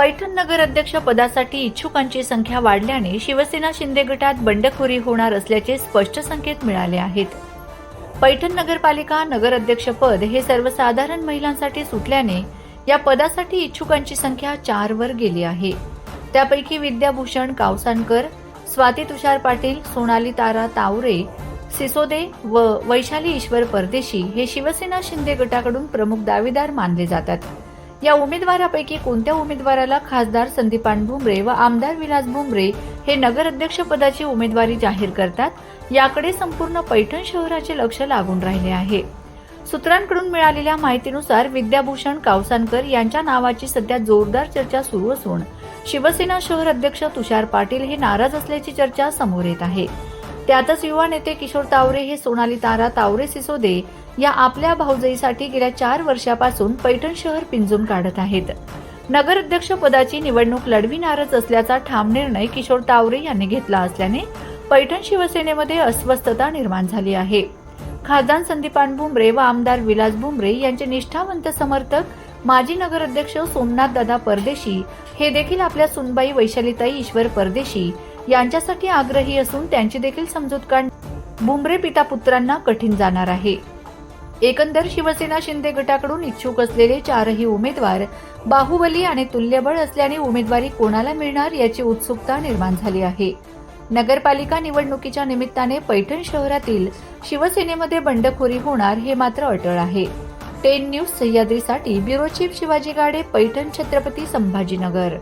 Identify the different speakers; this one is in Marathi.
Speaker 1: पैठण नगर अध्यक्ष पदासाठी इच्छुकांची संख्या वाढल्याने शिवसेना शिंदे गटात बंडखोरी होणार असल्याचे स्पष्ट संकेत मिळाले आहेत. पैठण नगरपालिका नगर अध्यक्षपद हे सर्वसाधारण महिलांसाठी सुटल्याने या पदासाठी इच्छुकांची संख्या चार वर गेली आहे. त्यापैकी विद्याभूषण कावसानकर स्वाती तुषार पाटील सोनाली तारा तावरे सिसोदे व वैशाली ईश्वर परदेशी हे शिवसेना शिंदे गटाकडून प्रमुख दावेदार मानले जातात. या उमेदवारापैकी कोणत्या उमेदवाराला खासदार संदीपान भुमरे व आमदार विलास भुमरे हे नगराध्यक्षपदाची उमेदवारी जाहीर करतात याकडे संपूर्ण पैठण शहराचे लक्ष लागून राहिले आहे. सूत्रांकडून मिळालेल्या माहितीनुसार विद्याभूषण कावसानकर यांच्या नावाची सध्या जोरदार चर्चा सुरू असून शिवसेना शहर अध्यक्ष तुषार पाटील हे नाराज असल्याची चर्चा समोर येत आहे. त्यातच युवा नेते किशोर तावरे हे सोनाली तारा तावरे सिसोदे या आपल्या भाऊजईसाठी गेल्या चार वर्षापासून पैठण शहर पिंजून काढत आहेत. नगर अध्यक्ष पदाची निवडणूक लढविणारच असल्याचा ठाम निर्णय किशोर तावरे यांनी घेतला असल्याने पैठण शिवसेनेमध्ये अस्वस्थता निर्माण झाली आहे. खासदार संदीपान भुमरे व आमदार विलास भुमरे यांचे निष्ठावंत समर्थक माजी नगराध्यक्ष सोमनाथ दादा परदेशी हे देखील आपल्या सुनबाई वैशालीताई ईश्वर परदेशी यांच्यासाठी आग्रही असून त्यांची देखील समजूत काढ बुमरे पिता पुत्रांना कठीण जाणार आहे. एकंदर शिवसेना शिंदे गटाकडून इच्छुक असलेले चारही उमेदवार बाहुबली आणि तुल्यबळ असल्याने उमेदवारी कोणाला मिळणार याची उत्सुकता निर्माण झाली आहे. नगरपालिका निवडणुकीच्या निमित्ताने पैठण शहरातील शिवसेनेमध्ये बंडखोरी होणार हे मात्र अटळ आहे. टेन न्यूज सह्याद्रीसाठी ब्युरो चीफ शिवाजी गाडे पैठण छत्रपती संभाजीनगर.